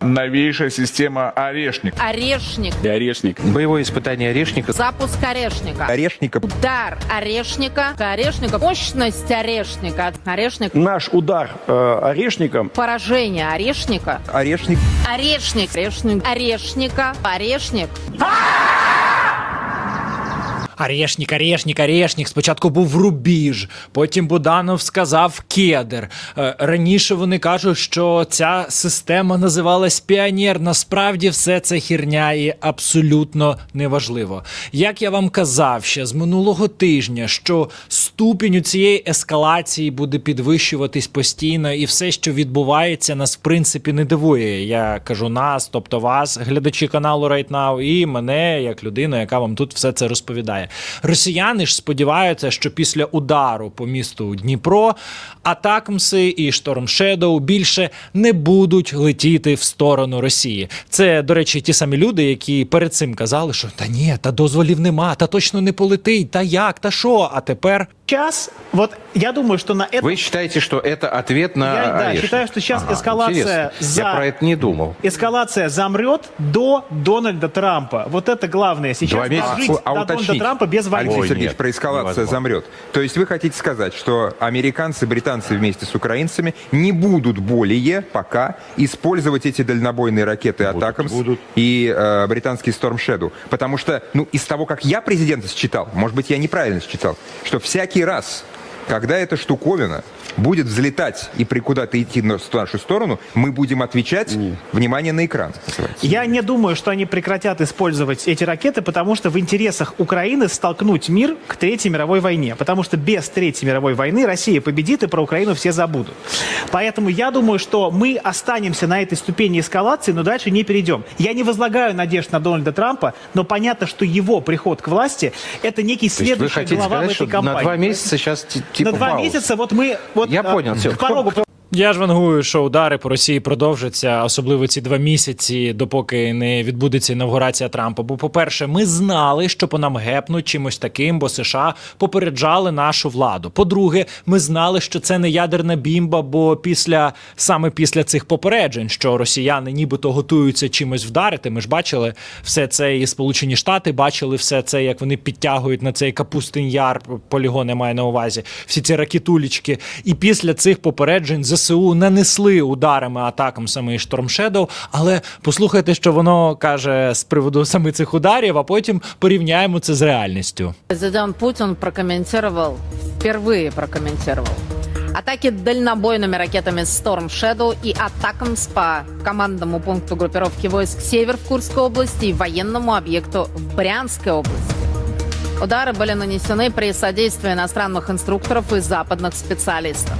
Новейшая система «Орешник». Орешник. И орешник. Боевое испытание орешника. Запуск орешника. Орешника. Удар орешника. Орешника. Мощность орешника. Орешник. Наш удар э, орешником Поражение орешника. Орешник. Орешник. Орешник. Орешника. Орешник. Арешник, арешник, арешник. Спочатку був рубіж, потім Буданов сказав кедр. Е, Раніше вони кажуть, що ця система називалась Піонер. Насправді все це хірня і абсолютно неважливо. Як я вам казав ще з минулого тижня, що ступінь у цієї ескалації буде підвищуватись постійно, і все, що відбувається, нас в принципі не дивує. Я кажу нас, тобто вас, глядачі каналу Right Now, і мене як людину, яка вам тут все це розповідає. Росіяни ж сподіваються, що після удару по місту Дніпро Атакмси і Шторм Шедоу більше не будуть летіти в сторону Росії. Це, до речі, ті самі люди, які перед цим казали, що та ні, та дозволів нема, та точно не полетить, та як, та що. А тепер Сейчас, вот я думаю, что на это... Вы считаете, что это ответ на Я, да, орешник? считаю, что сейчас Ага, эскалация интересно. за... Я про это не думал. Эскалация замрет до Дональда Трампа. Вот это главное. Сейчас Два месяца? дожить А до Дональда уточнить, Трампа без войны. Алексей Ой, Сергеевич, нет, про эскалацию невозможно. замрет. То есть вы хотите сказать, что американцы, британцы вместе с украинцами не будут более пока использовать эти дальнобойные ракеты «Атакамс» будут. и э, британский «Storm Shadow»? Потому что, ну, из того, как я президента считал, может быть, я неправильно считал, что всякий раз, когда эта штуковина будет взлетать и при куда-то идти на в нашу сторону, мы будем отвечать внимание на экран. называется. Я не думаю, что они прекратят использовать эти ракеты, потому что в интересах Украины столкнуть мир к Третьей мировой войне. Потому что без Третьей мировой войны Россия победит, и про Украину все забудут. Поэтому я думаю, что мы останемся на этой ступени эскалации, но дальше не перейдем. Я не возлагаю надежд на Дональда Трампа, но понятно, что его приход к власти – это некий следующий хотите глава сказать, в что этой кампании. на два месяца сейчас типа на два пауза? месяца вот мы вот Я а, понял, всё. к порогу Я ж вангую, що удари по Росії продовжаться, особливо ці два місяці, допоки не відбудеться інавгурація Трампа. Бо, по-перше, ми знали, що по нам гепнуть чимось таким, бо США попереджали нашу владу. По-друге, ми знали, що це не ядерна бімба, бо після саме після цих попереджень, що росіяни нібито готуються чимось вдарити. Ми ж бачили все це, і Сполучені Штати бачили все це, як вони підтягують на цей капустин яр, полігон я маю на увазі, всі ці ракетулічки. І після цих попереджень ЗСУ нанесли ударами атакам саме Шторм Shadow, Але послухайте, що воно каже з приводу саме цих ударів, а потім порівняємо це з реальністю. Президент Путин прокомментировал, впервые прокомментировал, атаки дальнобойными ракетами Storm Shadow и атакам по командному пункту группировки войск «Север» в Курской области и военному объекту в Брянской области. Удары были нанесены при содействии иностранных инструкторов и западных специалистов.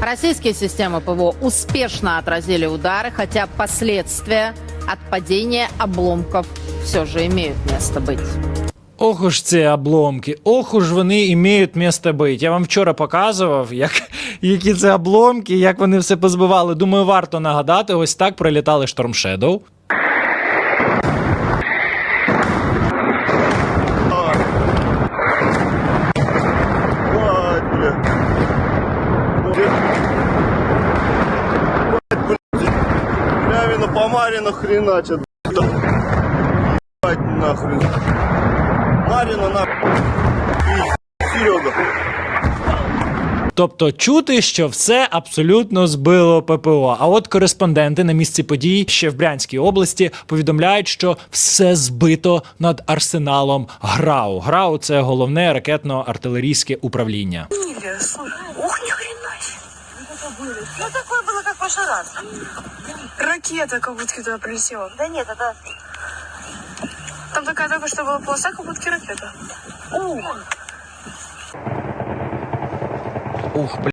Российские системы ПВО успешно отразили удары, хотя последствия от падения обломков все же имеют место быть. Ох уж ці обломки, ох уж вони імеють місце бить. Я вам вчора показував, як, які це обломки, як вони все позбивали. Думаю, варто нагадати, ось так прилітали Шторм Shadow. Лявина по Марину хреначат. Ебать нахрен. Марина нахрен. Серега. Тобто чути, що все абсолютно збило ППО. А от кореспонденти на місці подій ще в Брянській області повідомляють, що все збито над арсеналом ГРАУ. ГРАУ це головне ракетно-артилерійське управління. Ух, ни хрена. Ну, такое было, как в прошлый раз. Ракета как будто туда прилетела. Да нет, это... Там такая только что была полоса, как будто ракета. Ух. Ух, блин.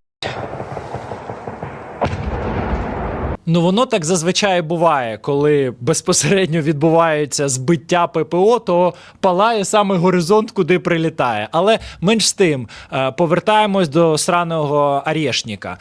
Ну воно так зазвичай буває, коли безпосередньо відбувається збиття ППО, то палає саме горизонт, куди прилітає. Але менш з тим, е, повертаємось до сраного Арєшніка.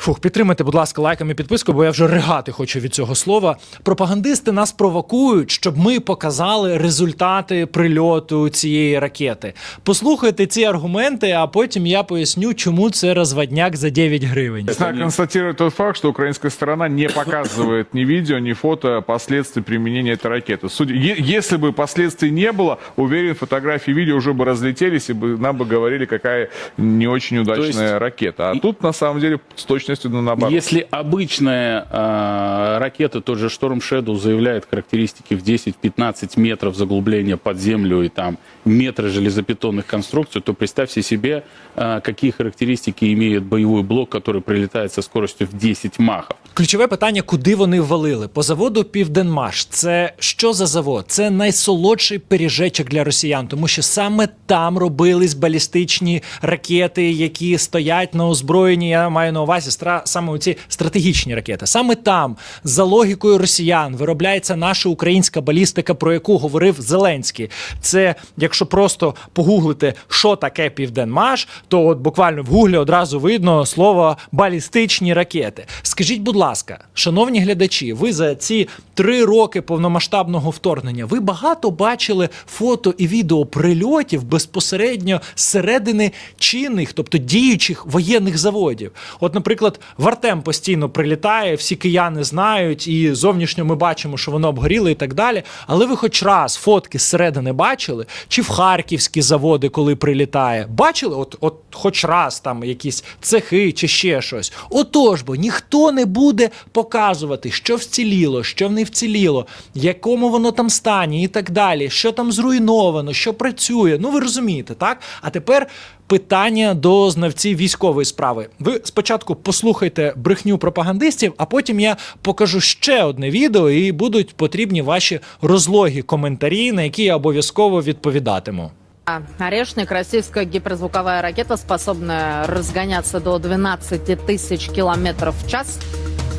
Фух, підтримайте, будь ласка, лайком і підпискою, бо я вже ригати хочу від цього слова. Пропагандисти нас провокують, щоб ми показали результати прильоту цієї ракети. Послухайте ці аргументи, а потім я поясню, чому це розводняк за 9 гривень. Весна констатирует тот факт, что украинская сторона не показывает ни видео, ни фото последствий применения этой ракеты. Судя, е- если бы последствий не было, уверен, фотографии и видео уже бы разлетелись, и бы, нам бы говорили, какая не очень удачная есть- ракета. А тут, на самом деле, с точностью на наоборот. Если обычная а, ракета, тот же Storm Shadow, заявляет характеристики в 10-15 метров заглубления под землю и там метры железобетонных конструкций, то представьте себе, а, какие характеристики имеет боевой блок, который прилетает со скоростью в 10 махов. Ключове питання, куди вони ввалили? По заводу Південмаш. Це що за завод? Це найсолодший пиріжечок для росіян, тому що саме там робились балістичні ракети, які стоять на озброєнні. Я маю на увазі стра... саме ці стратегічні ракети. Саме там, за логікою росіян, виробляється наша українська балістика, про яку говорив Зеленський. Це якщо просто погуглити, що таке Південмаш, то от буквально в гуглі одразу видно слово балістичні ракети. Скажіть, будь ласка, шановні глядачі, ви за ці три роки повномасштабного вторгнення ви багато бачили фото і відео прильотів безпосередньо з середини чинних, тобто діючих воєнних заводів. От, наприклад, в Артем постійно прилітає, всі кияни знають, і зовнішньо ми бачимо, що воно обгоріло і так далі. Але ви хоч раз фотки зсередини бачили? Чи в харківські заводи, коли прилітає? Бачили? От, от хоч раз там якісь цехи чи ще щось. Отож, бо ніхто не буде показувати, що вціліло, що не вціліло, якому воно там стані і так далі, що там зруйновано, що працює. Ну ви розумієте, так? А тепер Питання до знавців військової справи. Ви спочатку послухайте брехню пропагандистів, а потім я покажу ще одне відео, і будуть потрібні ваші розлогі коментарі, на які я обов'язково відповідатиму. А, Орешник, российская гиперзвуковая ракета, способная разгоняться до 12 тысяч километров в час,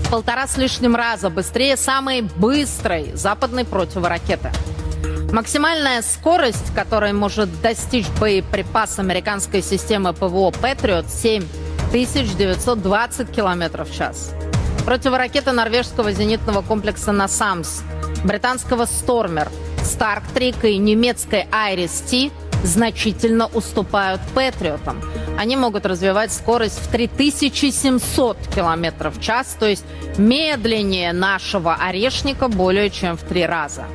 в полтора с лишним раза быстрее самой быстрой западной противоракеты. Максимальная скорость, которой может достичь боеприпас американской системы ПВО «Патриот» 7920 километров в час. Противоракеты норвежского зенитного комплекса «Насамс», британского «Стормер», «Старктрик» и немецкой «Айрис-Ти» значительно уступают «Патриотам». Они могут развивать скорость в 3700 километров в час, то есть медленнее нашего «Орешника» более чем в три раза.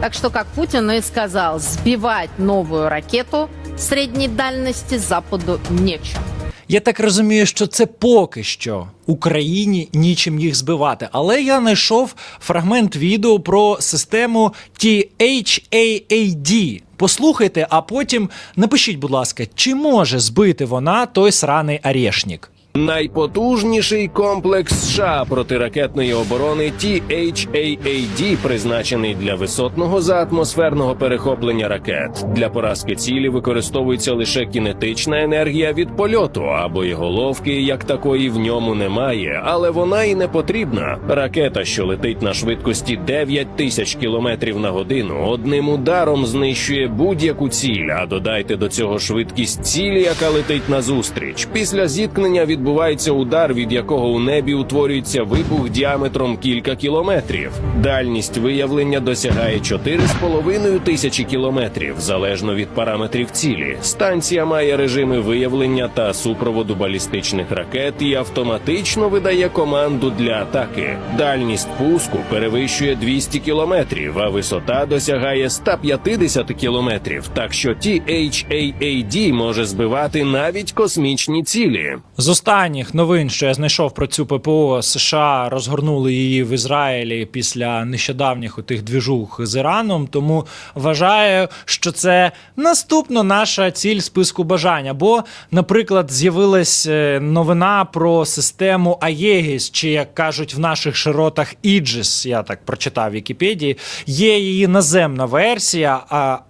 Так что, как Путин и сказал, сбивать новую ракету средней дальности Западу нечем. Я так розумію, що це поки що Україні нічим їх збивати. Але я знайшов фрагмент відео про систему THAAD. Послухайте, а потім напишіть, будь ласка, чи може збити вона той сраний Орешник? Найпотужніший комплекс США протиракетної оборони THAAD призначений для висотного заатмосферного перехоплення ракет. Для поразки цілі використовується лише кінетична енергія від польоту, а боєголовки як такої в ньому немає, але вона і не потрібна. Ракета, що летить на швидкості 9 тисяч кілометрів на годину, одним ударом знищує будь-яку ціль. А додайте до цього швидкість цілі, яка летить назустріч. Після зіткнення відбувається удар, від якого у небі утворюється вибух діаметром кілька кілометрів. Дальність виявлення досягає 4,5 тисячі кілометрів, залежно від параметрів цілі. Станція має режими виявлення та супроводу балістичних ракет і автоматично видає команду для атаки. Дальність пуску перевищує 200 кілометрів, а висота досягає 150 кілометрів. Так що THAAD може збивати навіть космічні цілі. З останніх новин, що я знайшов про цю ППО, США розгорнули її в Ізраїлі після нещодавніх отих двіжух з Іраном. Тому вважаю, що це наступна наша ціль списку бажань. Або, наприклад, з'явилась е, новина про систему Аєгіс, чи як кажуть в наших широтах Іджис. Я так прочитав в Вікіпедії. Є її наземна версія,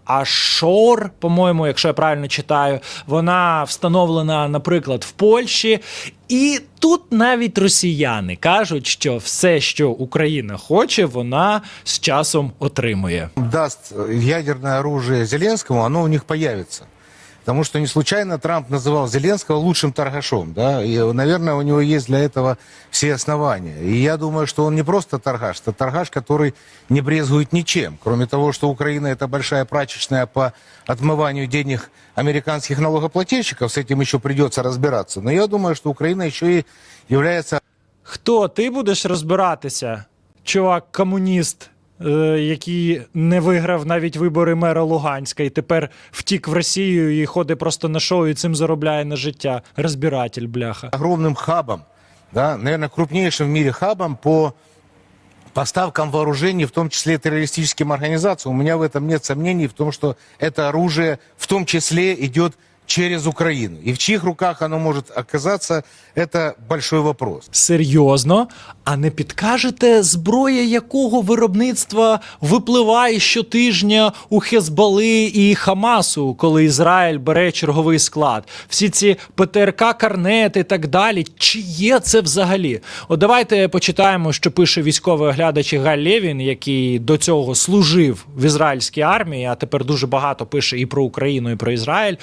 Ашор, по-моєму, якщо я правильно читаю, вона встановлена, наприклад, в Польщі. І тут навіть росіяни кажуть, що все, що Україна хоче, вона з часом отримує. даст ядерне оружие Зеленському, воно у них появится. Потому что не случайно Трамп называл Зеленского лучшим торгашом, да, и, наверное, у него есть для этого все основания. И я думаю, что он не просто торгаш, это торгаш, который не брезгует ничем. Кроме того, что Украина это большая прачечная по отмыванию денег американских налогоплательщиков, с этим еще придется разбираться. Но я думаю, что Украина еще и является Хто ти будеш розбиратися? Чувак, комуніст, е, який не виграв навіть вибори мера Луганська і тепер втік в Росію і ходить просто на шоу і цим заробляє на життя. Розбиратель, бляха. огромным хабом, да, наверное, крупнейшим в мире хабом по поставкам вооружений, в том числе террористическим организациям. У меня в этом нет сомнений в том, что это оружие в том числе идет через Украину. И в чьих руках оно может оказаться, это большой вопрос. Серйозно? А не підкажете, зброя якого виробництва випливає щотижня у Хезбали і Хамасу, коли Ізраїль бере черговий склад? Всі ці ПТРК, карнети і так далі. Чи є це взагалі? От давайте почитаємо, що пише військовий оглядач Галь Лєвін, який до цього служив в ізраїльській армії, а тепер дуже багато пише і про Україну, і про Израиль.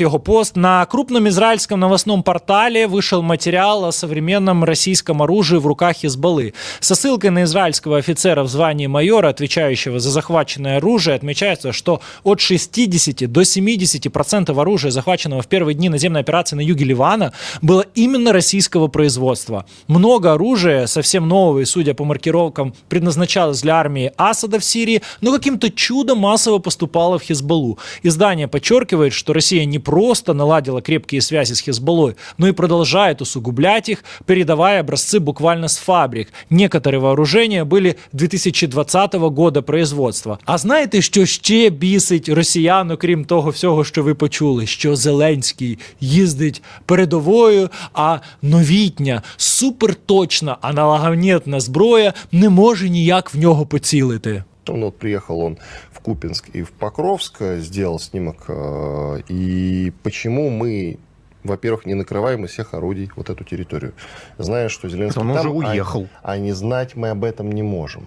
Его пост. На крупном израильском новостном портале вышел материал о современном российском оружии в руках Хизбаллы. Со ссылкой на израильского офицера в звании майора, отвечающего за захваченное оружие, отмечается, что от 60 до 70% оружия, захваченного в первые дни наземной операции на юге Ливана, было именно российского производства. Много оружия, совсем нового и, судя по маркировкам, предназначалось для армии Асада в Сирии, но каким-то чудом массово поступало в Хизбаллу. Издание подчеркивает, что Россия не просто наладила крепкие связи с Хизбаллой, но и продолжает усугублять их, передавая образцы буквально с фабрик. Некоторые вооружения были 2020 года производства. А знаєте, що ще бісить росіян, окрім того всього, що ви почули? Що Зеленський їздить передовою, а новітня, суперточна аналогомітна зброя не може ніяк в нього поцілити. Ну, вот приехал он в Купинск и в Покровск, э, сделал снимок. э, И почему мы, во-первых, не накрываем из всех орудий вот эту территорию, зная, что Зеленский Он уже там, а- уехал. А, не знать мы об этом не можем.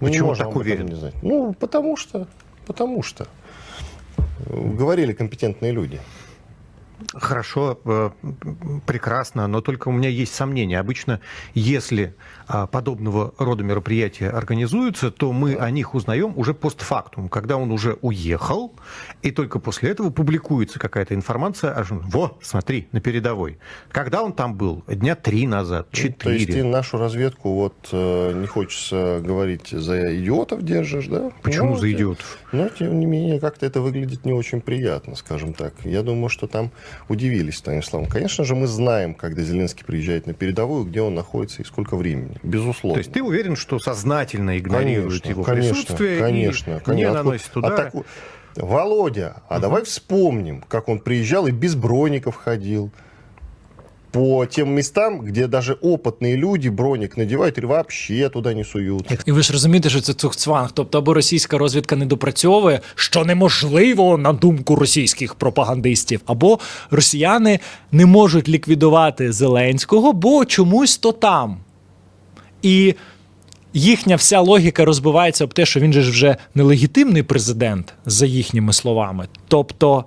Мы не Почему можем так уверен? не знать. Ну, потому что, потому что говорили компетентные люди. Хорошо, э, прекрасно, но только у меня есть сомнения. Обычно, если а, подобного рода мероприятия организуются, то мы о них узнаем уже постфактум, когда он уже уехал, и только после этого публикуется какая-то информация. о том, Во, смотри, на передовой. Когда он там был? Дня три назад, Ну, То есть ты четыре. нашу разведку, вот э, не хочется говорить, за идиотов держишь, да? Почему Ну, за идиотов? Но, тем не менее, как-то это выглядит не очень приятно, скажем так. Я думаю, что там удивились Станиславом. Конечно же, мы знаем, когда Зеленский приезжает на передовую, где он находится и сколько времени. Безусловно. То есть ты уверен, что сознательно игнорируют Конечно, его конечно, присутствие конечно, и конечно. не Откуда- наносят а удары? таку- Володя, а давай вспомним, как он приезжал и без броников ходил. По тем местам, где даже опытные люди броник надевают или вообще туда не суются. І ви ж розумієте, що це цухцванг. Тобто або російська розвідка не допрацьовує, що неможливо на думку російських пропагандистів, або росіяни не можуть ліквідувати Зеленського, бо чомусь то там. І їхня вся логіка розбивається об те, що він же ж вже нелегітимний президент, за їхніми словами. Тобто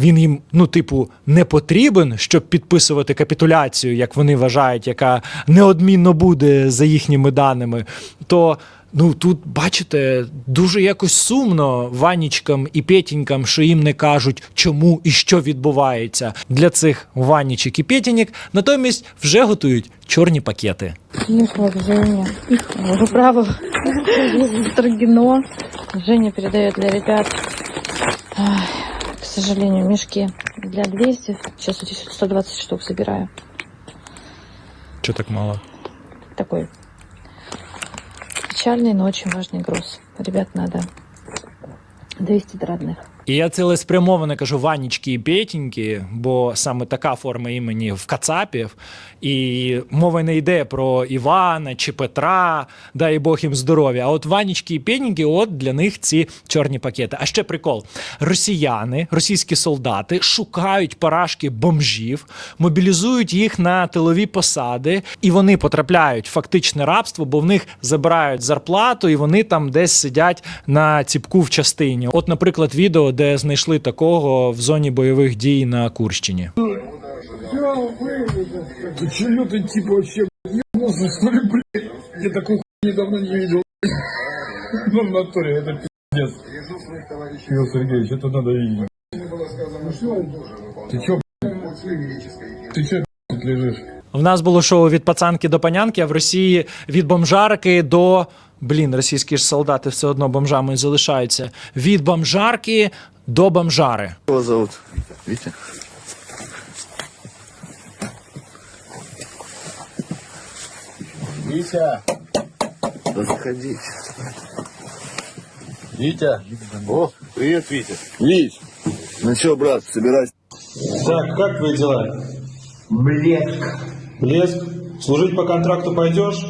він їм, ну, типу, не потрібен, щоб підписувати капітуляцію, як вони вважають, яка неодмінно буде за їхніми даними. То ну тут бачите, дуже якось сумно Ванічкам і Петінькам, що їм не кажуть, чому і що відбувається для цих Ванічок і Петінік, натомість вже готують чорні пакети. Приехала. Уже право. Строгино. Женя передает для ребят, сожалению, мешки для 200. Сейчас эти 120 штук собираю. Що так мало? Такой печальный, но очень важный груз. Ребят, надо довести до родных. І я цілеспрямовано кажу Ванічки і Петіньки, бо саме така форма імені в Кацапів. І мова не йде про Івана чи Петра, дай Бог їм здоров'я. А от Ванічки і Петіньки, от для них ці чорні пакети. А ще прикол: росіяни, російські солдати шукають парашки бомжів, мобілізують їх на тилові посади, і вони потрапляють в фактичне рабство, бо в них забирають зарплату, і вони там десь сидять на ціпку в частині. От, наприклад, відео, де знайшли такого в зоні бойових дій на Курщині. Ты чё, ты типа вообще ебнулся, что ли, блядь? Я такой хуйни давно не видел. Ну, в натуре, это пиздец. Кирилл Сергеевич, это надо видеть. Ты чё, блядь? Ты чё тут лежишь? В нас було шоу від пацанки до панянки, а в Росії від бомжарки до. Блін, російські ж солдати все одно бомжами залишаються. Від бомжарки до бомжари. Его зовут? Витя. Витя! Да заходите. Витя! О, привет, Витя. Вить! Ну что, брат, собирайся. Так, как твои дела? Блеск. Блеск? Служить по контракту пойдешь?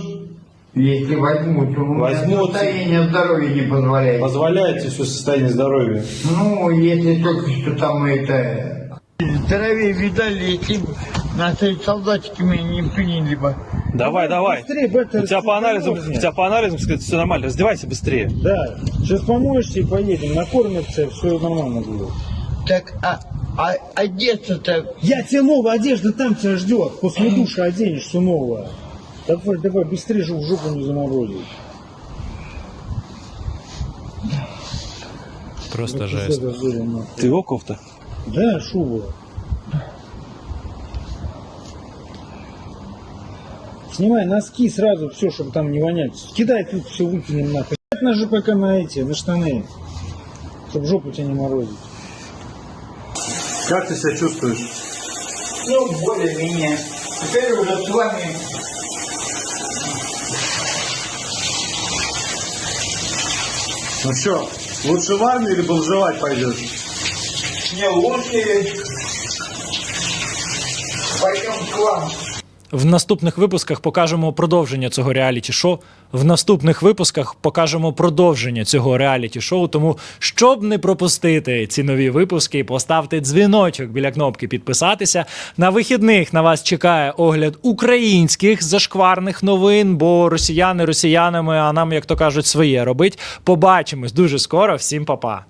Если возьмут, то у меня Возьмут. состояние здоровья не позволяет. Позволяете все состояние здоровья? Ну, если только что там это... Здоровее видали, если бы наши солдатики меня не приняли бы. Давай, давай. Быстрее, быстро У тебя по анализам, у тебя по анализам, сказать, все нормально. Раздевайся быстрее. Да, сейчас помоешься и поедем, накормятся, все нормально будет. Так, а, а одеться-то... Я тебе новая одежда там тебя ждет, после душа оденешь все новое. Давай, давай, быстрее же в жопу не заморозить. Просто Вот жесть. это. Ты его кофта? Да, шуба. Снимай носки сразу, все, чтобы там не вонять. Кидай тут все выкинем нахуй. Сядь на же пока на эти, на штаны. Чтоб жопу тебя не морозить. Как ты себя чувствуешь? Ну, более-менее. Теперь уже с вами... Ну что, лучше в армию или бомжевать пойдешь? Не лучше... Пойдем к вам. В наступних випусках покажемо продовження цього реаліті шоу. В наступних випусках покажемо продовження цього реаліті шоу. Тому, щоб не пропустити ці нові випуски, поставте дзвіночок біля кнопки підписатися. На вихідних на вас чекає огляд українських зашкварних новин, бо росіяни росіянами, а нам, як то кажуть, своє робить. Побачимось дуже скоро. Всім па-па.